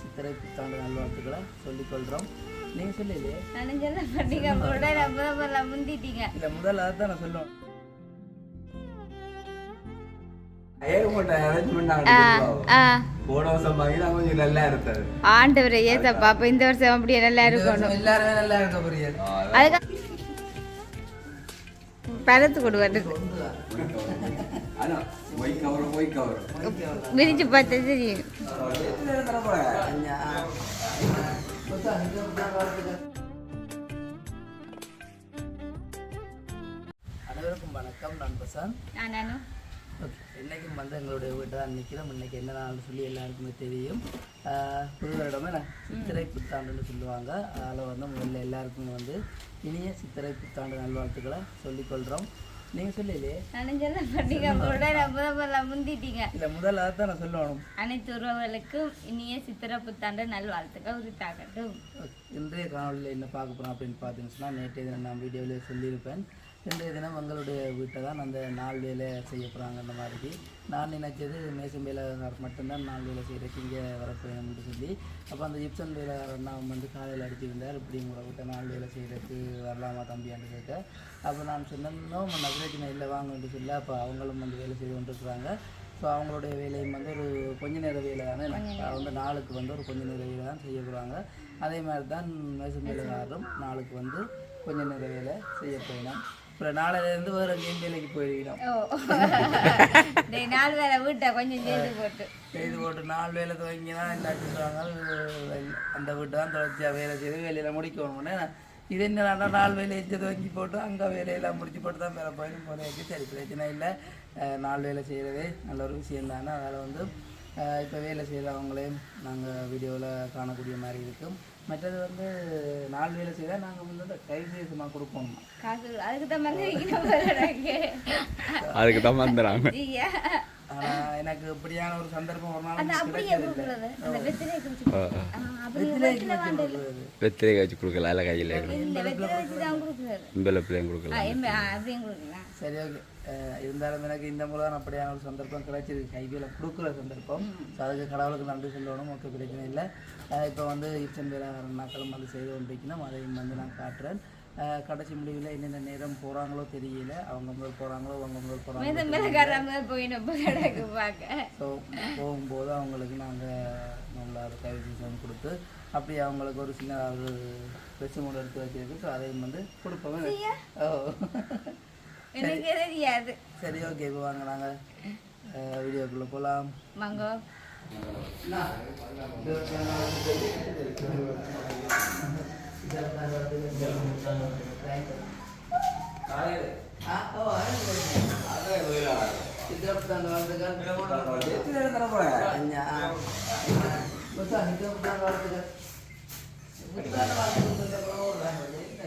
சித்திரை புத்தாண்டு நல்வாழ்த்துக்களை சொல்லிக்கொள்கிறோம். நீங்கள் சொல்லலையே? நனைஞ்சல முந்திட்டீங்க. இல்லை முதல்ல நான் சொல்லுவேன் நாங்க ஆண்டவரே ஏசப்பா அப்ப இந்த வருஷம் அப்படியே நல்லா இருக்கணும். எல்லாருமே நல்லா இருக்க புரியாது அதுக்கு பழத்து கொடுவாரு விரிச்சு பார்த்தா தெரியும். அனைவருக்கும் வணக்கம் நான் பிரசாந்த். இன்றைக்கும் வந்து எங்களுடைய வீட்டை தான் நிற்கிறோம். இன்றைக்கி என்ன நாள் சொல்லி எல்லாருக்குமே தெரியும். ஆஹ் புது வருடமே நான் சித்திரை புத்தாண்டுன்னு சொல்லுவாங்க. அதில் வந்து முதல்ல எல்லாருக்குமே வந்து இனிய சித்திரை புத்தாண்டு நல்வாழ்த்துக்களை சொல்லிக்கொள்கிறோம் நீங்கள் சொல்லலையே. நனைஞ்சல பண்டிகை போட ரொம்ப முந்திட்டீங்க. இல்லை முதல்ல அதுதான் நான் சொல்லணும். அனைத்து உறவுகளுக்கும் இனிய சித்திர புத்தாண்டு நல்வாழ்த்துக்கள் உரித்தாகட்டும். இன்றைய காணொலியில் என்ன பார்க்க போகிறோம் அப்படின்னு பார்த்தீங்கன்னா நேற்றைய தினம் நான் வீடியோவிலே சொல்லியிருப்பேன். இன்றைய தினம் எங்களுடைய வீட்டை தான் அந்த நாள் வேலை செய்ய போகிறாங்க அந்த மாதிரி. நான் நினைச்சது மேசம் வேலைக்காரர் மட்டும்தான் நாள் வேலை செய்கிறதுக்கு இங்கே வரப்போயணும்னு சொல்லி. அப்போ அந்த ஜிப்சன் வேலைக்காரர் நான் வந்து காலையில் அடிச்சிருந்தார் இப்படி உங்களை விட்ட நாள் வேலை செய்கிறதுக்கு வரலாமா தம்பியான்னு கேட்க அப்போ நான் சொன்னோம் பிரச்சனை இல்லை வாங்கன்னு சொல்லி அப்போ அவங்களும் வந்து வேலை செய்து கொண்டிருக்கிறாங்க. ஸோ அவங்களுடைய வேலையும் வந்து ஒரு கொஞ்ச நேர வேலை தானே வந்து நாளுக்கு வந்து ஒரு கொஞ்ச நேர வேலை தான் செய்ய போகிறாங்க அதே மாதிரி தான் மேசம் வேலைக்காரரும் நாளுக்கு வந்து கொஞ்ச நேர வேலை செய்ய போயிடும் அப்புறம் நாளையிலேருந்து வேறு எங்கேயும் வேலைக்கு டேய், நாலு வேலை வீட்டை கொஞ்சம் செய்து போட்டு. செய்து போட்டு நாலு வேலை துவங்கினா என்ன சொல்கிறாங்க அந்த வீட்டை தான் தொடர்ச்சியாக வேலை செய்து வேலையெல்லாம் முடிக்கணும்னே இது என்னடா நாலு வேலையை துவங்கி போட்டு அங்கே வேலையெல்லாம் முடிச்சு போட்டு தான் வேலை போயிடும். போனேக்கு சரி பிரச்சனை இல்லை. நாலு வேலை செய்கிறதே நல்ல ஒரு விஷயம் தானே. அதில் வந்து இப்போ வேலை செய்கிறவங்களையும் நாங்கள் வீடியோவில் காணக்கூடிய மாதிரி இருக்கும். மற்றது வந்து நாலு வேலை செய்தால் நாங்கள் வந்து அந்த கைசேசமாக கொடுப்போம்மா காசு அதுக்கு தான் அதுக்கு தான் வந்துடுறாங்க எனக்கு இப்படியான ஒரு சந்தர்ப்பம் ஒரு நாள் வெத்திரை வச்சு கொடுக்கல அதில் கையில் இம்பல பிள்ளைங்க கொடுக்கலாம் கொடுக்கலாம். சரி ஓகே. இருந்தாலும் எனக்கு இந்த முறை தான் அப்படியான ஒரு சந்தர்ப்பம் கிடைச்சிருக்கு. கைவியில் கொடுக்குற சந்தர்ப்பம். ஸோ அதுக்கு கடவுளுக்கு நன்றி சொல்லணும். ஓகே பிரச்சனை இல்லை. இப்போ வந்து இப்சன் வேலை நாட்களும் வந்து செய்து கொண்டிருக்கணும் அதையும் வந்து நான் காட்டுறேன். கடைசி முடிவில் என்னென்ன நேரம் போகிறாங்களோ தெரியல. அவங்க முதல் போகிறாங்களோ அவங்க முதல் பார்க்க. ஸோ போகும்போது அவங்களுக்கு நாங்கள் நல்லா ஒரு கைவிசேஷம் கொடுத்து அப்படி அவங்களுக்கு ஒரு சின்ன ஒரு ட்ரெஸ் மூட எடுத்து வச்சிருக்கு. ஸோ அதையும் வந்து கொடுப்போம். ஓ. எனக்கு தெரியாது சரி ஓகே இப்போ வாங்க நாங்கள் வீடியோக்குள்ளே போகலாம் மங்கோ சோடா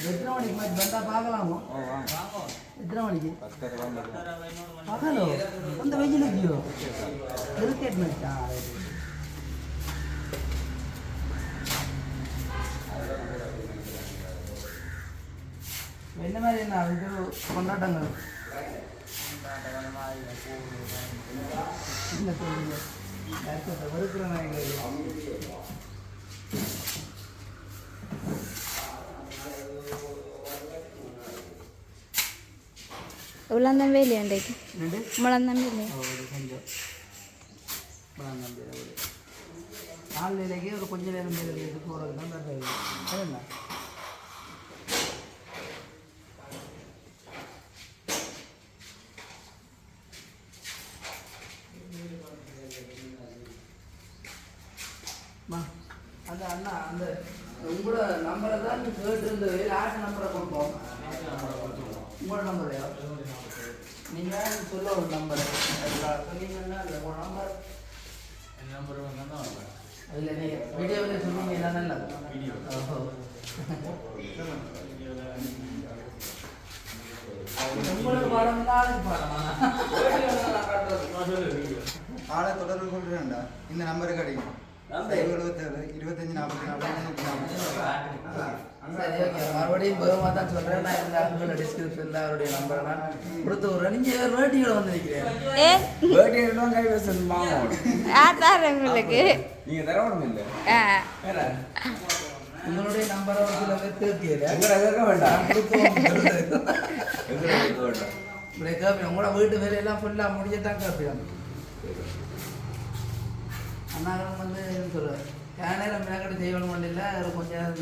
எத்தனை மணிக்கு மேட்ச் வந்தா பார்க்கலாமோ எத்தனை மணிக்கு பகலோ அந்த வெயிலுக்கு கிரிக்கெட் மேட்சா என்ன மாதிரி என்ன இது? கொண்டாட்டங்கள். சொல்லுங்க அடுத்த வெறுக்கிற நாய்கள் இவ்வளோந்தான் வேலையா இன்றைக்கு ரெண்டு இவ்வளோந்தான் வேலையா ஒரு கொஞ்சம் நாலு வேலைக்கு ஒரு கொஞ்ச நேரம் வேலை எடுத்து போகிறது தான் பெருசாக என்ன அம்மா, அந்த அண்ணா அந்த உங்களோட நம்பரை தான் கேட்டு இருந்த வேலை ஆட்டு நம்பரை கொடுப்போம் உங்களோட நம்பரையா சொல்ல ஒரு நம்பர் சொன்னீங்கன்னா அந்த ஒரு நம்பர் அதில் நீங்கள் வீடியோவில் சொன்னீங்கன்னா நல்லா ஓஹோ. உங்களுக்கு பாடம் நாளைக்கு பாடமா ஆளை தொடர்பு கொள்றேன்டா. இந்த நம்பருக்கு அடிக்கும் சைபர் எழுபத்தேழு இருபத்தஞ்சு நாற்பத்தி நாலு மறுபடியும் வேகமாக தான் சொல்கிறேன் நான் இந்த அங்குள்ள டிஸ்கிரிப்ஷனில் அவருடைய நம்பரை நான் கொடுத்து விட்றேன். நீங்கள் வேட்டியோட வந்து Birthday எல்லாம் கை உங்களுக்கு. நீங்க தரணும் இல்ல? உங்களுடைய நம்பரை சில பேர் தேர்த்தியல கேட்க வேண்டாம். இப்படி கேட்பேன் உங்களோட வீட்டு வேலையெல்லாம் ஃபுல்லாக முடியத்தான் கேட்பேன் அண்ணாகளும் வந்து சொல்லுவேன் கேனையில் மேக்கடை செய்யணும் இல்லை கொஞ்சம்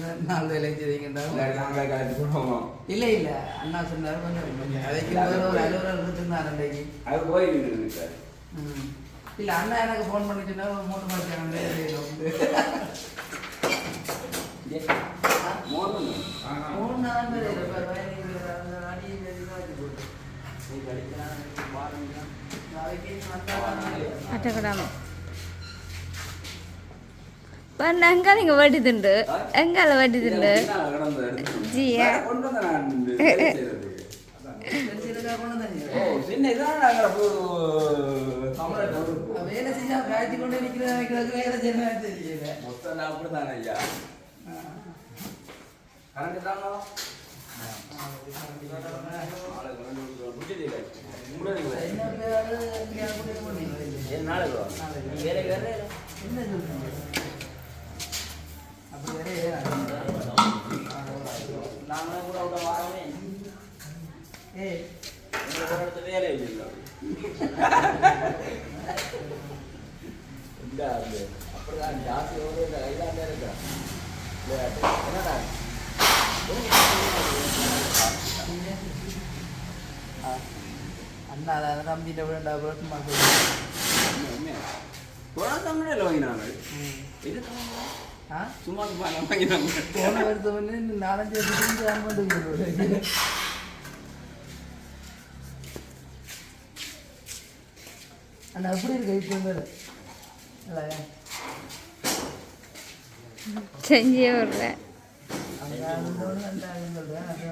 நாங்களே கலட்டி போடுவோம். இல்லை இல்லை. அண்ணா சொன்னார் கொஞ்சம் அதுக்கு ஒரு அலுவலர் இருந்தார் அன்றைக்கு அது போய் நின்று சார். இல்லை அண்ணா எனக்கு ஃபோன் பண்ணிச்சுன்னா ஒரு மூணு வேலை மோதணும் மூணு நாள் வேலை பண்ண இப்போ வயலில் வட்டி திண்டு வேலைலாம் வட்டி திண்டு ஜியா நாளைக்கு எங்க நீங்க வட்டிதுண்டு எங்கால வட்டிதுண்டு ஜியா. கொண்டு வந்த நான் இந்த வேலை செய்யறதுக்கு. தெரிஞ்சிருக்கா கொண்டு வந்தீங்க ஓ, சின்ன இதான் நாங்கள் அப்போ தமிழர் அவன் வேலை செஞ்சா காய்ச்சி கொண்டு நிற்கிற வைக்கிறதுக்கு வேலை செய்யணும் தெரியல மொத்தம் நான் அப்படிதானே ஐயா கரண்ட் தாங்க என்ன பேரு இங்கே கொண்டு போனீங்க என்ன சொல்றீங்க அப்படி வேற நாங்களும் கூட விட வாரமே ஏய் வேலை இல்லை இந்த அது அப்படிதான் ஜாஸ்தி ஒரு இந்த கைதாண்டே இருக்கா என்னடா. அண்ணா அதை நம்பிட்ட வேண்டா வேட்டுமா தமிழில் வாங்கினாங்க இது சும்மா சும்மா வாங்கினாங்க போன வருஷம் நாலஞ்சு வருஷத்துக்கு அமௌண்ட் அண்ணா எப்படி இருக்கு இப்போ மேலே இல்லை செஞ்சே அந்த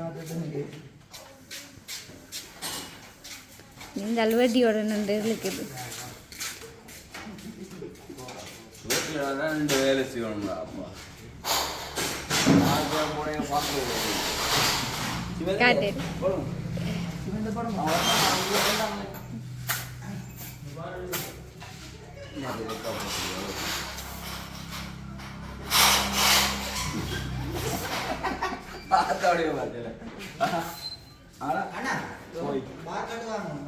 பார்த்துட்டு இந்த அல்வட்டியோட நின்று இருக்குது வீட்டில் வேலை செய்யணும்டா அப்பா. காட்டு. இந்த பார்த்தல ஆனா அண்ணா போய் வாங்கணும்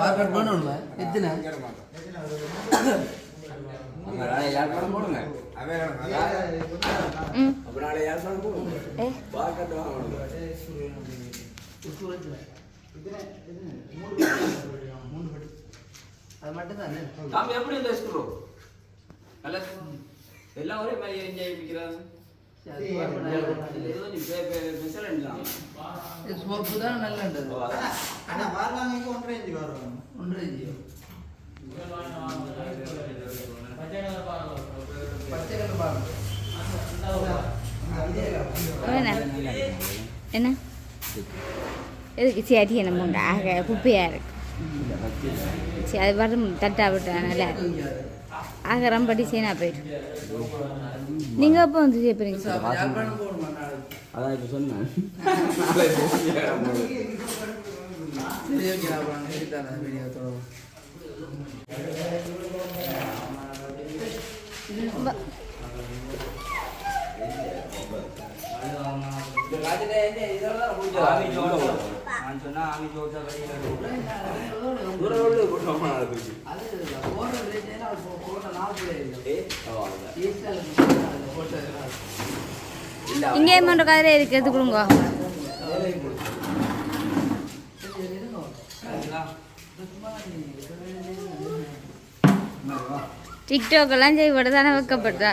மார்க்கெட் பண்ணணும்ல எத்தனை போடுங்க போடுங்க வாங்கணும் மூணு அது மட்டும் தானே தாம் எப்படி இந்த ஸ்கூல் நல்ல எல்லாம் ஒரே மாதிரி என்ஜாய் பண்ணிக்கிறாங்க ஸ்மோக்கு தான் நல்லா ஒன்றரை இஞ்சி வரும். பச்சை கலர் பாருங்க என்ன? எதுக்கு என்ன போண்டா ஆக குப்பையாக இருக்கு. சரி அது வரும் தட்டா விட்டா நல்லா இருக்கு ஆக ரொம்ப டிசைனாக போயிட்டு. நீங்கள் எப்போ வந்து செய்யப்படுறீங்க சார் அதான் இப்போ சொன்னேன். சரி இங்கே மூன்று கதிரை இருக்கிறது கொடுங்க. டிக்டாக் எல்லாம் செய்ய தானே வைக்கப்படுறா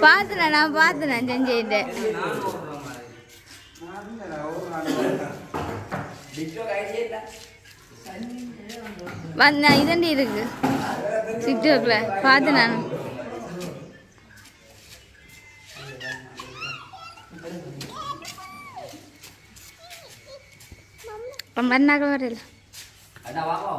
பார்த்தேன் நான் பார்த்தேன் செஞ்சுட்டு வந்த இதண்டி இருக்கு. டிக்டாக்ல பார்த்து நான். மறுநாள் வரையில அண்ணா வாங்க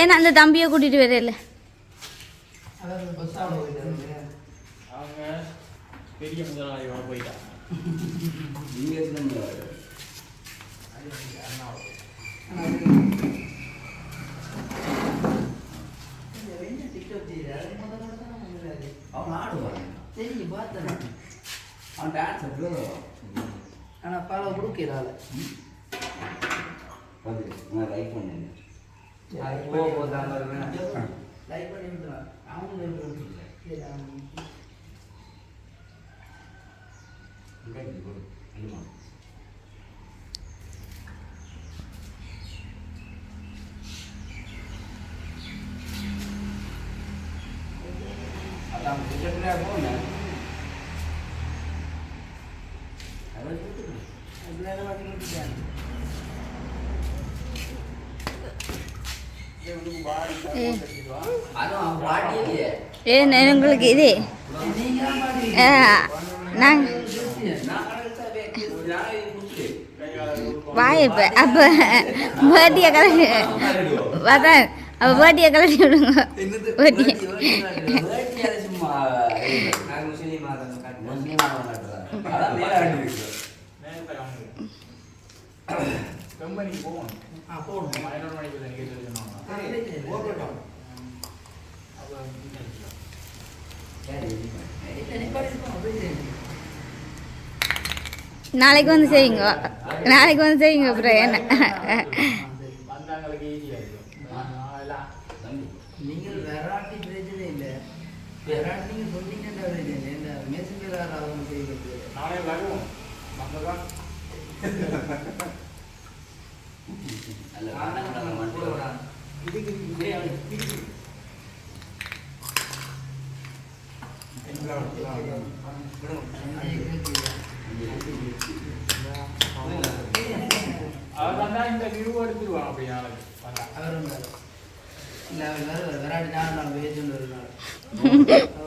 பெரிய முதலாளியோட போயிட்டாங்க நீங்க என்ன அவன் ஆடுவான். தெரியும் பார்த்தேன். அவன் டான்ஸ் ஆனால் பல கொடுக்கிறாள் பார்த்து நான் லைக் பண்ணேன் போ போதாங்க லைக் பண்ணி விட்டுறான் அவங்களும் விட்டுருல சரி அவன் அதான் கிரிக்கெட்ல போனேன் அதான் எல்லாரும் பார்த்துக்கிட்டு ஏ உங்களுக்கு இது. நாங்கள் வாய் இப்போ அப்போ பேட்டியை கலட்டி அதான் அப்போ பேட்டியை கலட்டி விடுங்க. கம்பெனிக்கு போகணும். நாளைக்கு வந்து செய்யுங்க. நாளைக்கு வந்து செய்யுங்க அப்புறம் என்ன? நான் இல்லை இந்த அவர் வியூ எடுத்துருவான் அப்படி நாளைக்கு. வேறு. இல்லை அவர் வேறு வெராட்டி நாள் நான் பேசுன்னு ஒரு நாள் ஓ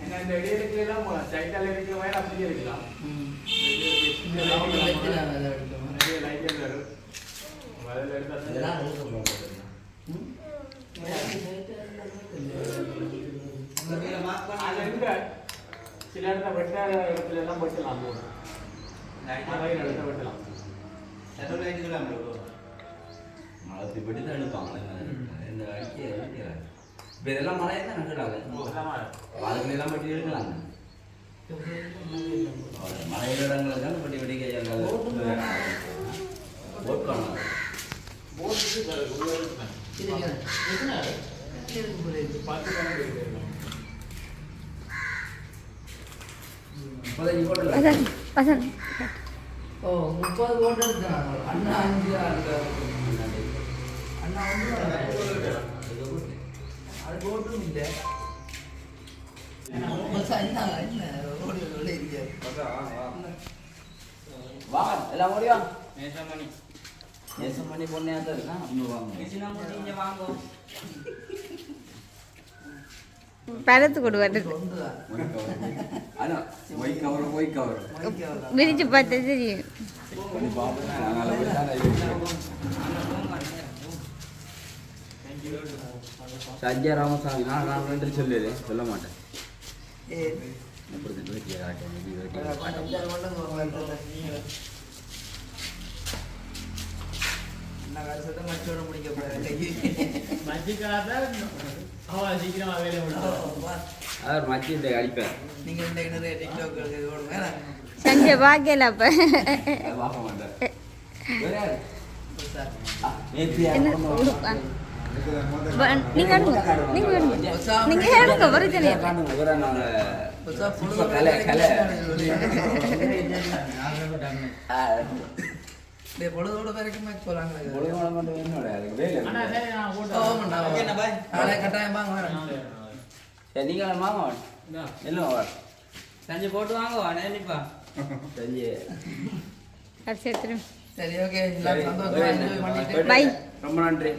ஏன்னா இந்த இடையிலுக்கு எல்லாம் சைட்டால் இருக்கிற மாதிரி அப்படியே இருக்கலாம் ம் இந்த இந்த அவங்க வச்சு லைட் நாங்கள் அதை எடுத்தோம் நிறைய லைட் எல்லாம் வரும் அதில் எடுத்தால் இதெல்லாம் எழுத போகிறோம் ம் வெராட்டி போயிட்டு அது இருக்க சில இடத்துல வெட்ட இடத்துல எல்லாம் வெட்டலாம் நிறைய இடத்துல வெட்டலாம். மழை படி தான் எடுப்பாங்க இந்த அடிக்க எடுக்கிறாங்க இப்போ இதெல்லாம் மழை தான் நடுறாங்க அதுக்கு எல்லாம் பட்டி எடுக்கலாங்க. மலையில இடங்களை தான் பட்டி வெடி கையால் ஓட் பண்ணலாம் இப்போதைக்கு போடல ஓ முப்பது ஓட்டு எடுத்தாங்க அண்ணா அஞ்சு. அண்ணா அது ஓட்டும் இல்லை. வாங்க எல்லாம் முடியும் நேசமணி. நேசம் பண்ணி தான் இருக்கா? இன்னும் வாங்க. கவர் மொய் கவர் விரிச்சு பார்த்தா தெரியும். சத்யா ராமசாமி நான் நான் ரெண்டு சொல்லு சொல்ல மாட்டேன். ஏ நான் வருஷத்தை மச்சோட முடிக்க போறேன் மஜ்ஜிக்காக அவன் சீக்கிரமா வேலையை முடிச்சு அவர் மச்சி இந்த அடிப்பேன். நீங்க இந்த நிறைய டிக்டாக் இது ஓடுங்க சஞ்ச பார்க்கல அப்ப. அதை பார்க்க மாட்டேன். வேற நீங்க நீங்க எடுங்க கலை, கலை. ஆ, டேய் பொழுதோட வரைக்கும் மேட்ச் போலாங்க ஒழுங்கு வளம் மட்டும் என்னோட அதுக்கு வேலை அண்ணா இல்லை. சரி நான் போட்டு ஓமண்டா நாளை கட்டாயம் வாங்க சரி நீங்க சஞ்சு போட்டு வாங்க சரி. கடைசி எடுத்துரும். சரி ஓகே சந்தோஷமா பண்ணிட்டு. ரொம்ப நன்றி?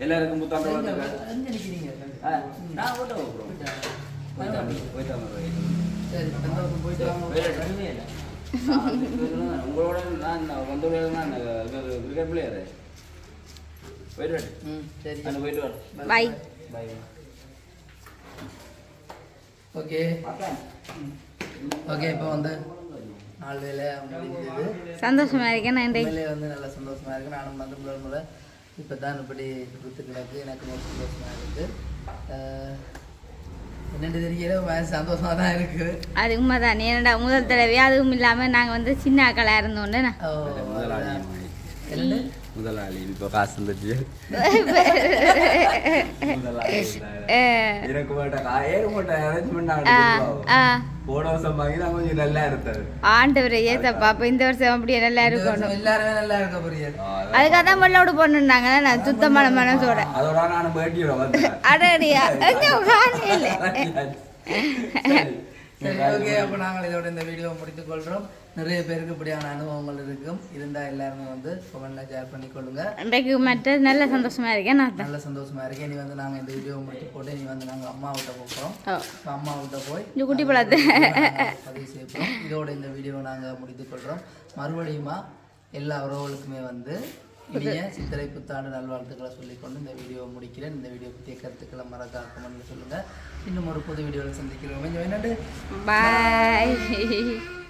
எல்லாருக்கும் புத்தாண்டு வாழ்த்துக்கள். எங்க நிக்கிறீங்க நான் ஓட்ட சரி சந்தோஷம் உங்களோட நான் வந்தோட நான் கிரிக்கெட் பிளேயர் போயிட்டு வரேன் ம் சரி நான் போயிட்டு வரேன் Bye. பாய் ஓகே ஓகே இப்போ வந்து நாலு வேலை முடிஞ்சது சந்தோஷமா இருக்கேன். நன்றி வந்து நல்லா சந்தோஷமா இருக்கு நானும் வந்து முதல் முறை இப்போ தான் இப்படி கொடுத்து கிடக்கு எனக்கு ரொம்ப சந்தோஷமா இருக்கு. என்னென்னு தெரியல தான் அது உண்மைதான். ஏன்னா முதல் தடவை அதுவும் இல்லாம நாங்க வந்து சின்ன ஆக்களா இருந்தோம்ல ஓ, முதலாளி இப்போ காசு எனக்கு மாட்டேன் ஏற மாட்டேன் அரேஞ்ச்மெண்ட் ஆ, ஆ. போன வருஷம் வாங்கி நான் கொஞ்சம் நல்லா இருந்தது. ஆண்டவரே ஏசப்பா அப்ப இந்த வருஷம் அப்படியே நல்லா இருக்கணும்? எல்லாருமே நல்லா இருக்க போறீங்க. அதுக்காக தான் வெள்ளோடு போட்டுருந்தாங்க நான் சுத்தமான மனசோட. அதோட நான் பேட்டியோட வந்தேன். அடடியா எங்க காணையில சரி ஓகே அப்போ நாங்கள் இதோட இந்த வீடியோ முடித்துக் கொள்கிறோம் நிறைய பேருக்கு இப்படியான அனுபவங்கள் இருக்கும். இருந்தால் எல்லாருமே வந்து கமெண்ட்ல ஷேர் பண்ணிக்கொள்ளுங்க இன்றைக்கு மற்ற நல்ல சந்தோஷமா இருக்கேன் நான் நல்ல சந்தோஷமா இருக்கேன். நீ வந்து நாங்கள் இந்த வீடியோ முடித்து போட்டு நீ வந்து நாங்கள் அம்மா விட்ட போகிறோம் அம்மா விட்ட போய் இந்த குட்டி பழத்தை. பதிவு செய்யப்போம் இதோட இந்த வீடியோவை நாங்கள் முடித்துக் கொள்கிறோம் மறுபடியுமா எல்லா உறவுகளுக்குமே வந்து இனிய சித்திரை புத்தாண்டு நல்வாழ்த்துக்களை சொல்லிக்கொண்டு இந்த வீடியோவை முடிக்கிறேன். இந்த வீடியோ பற்றிய கருத்துக்களை மறக்காம சொல்லுங்கள் இன்னும் ஒரு புது வீடியோவில் சந்திக்கிறோம். பாய்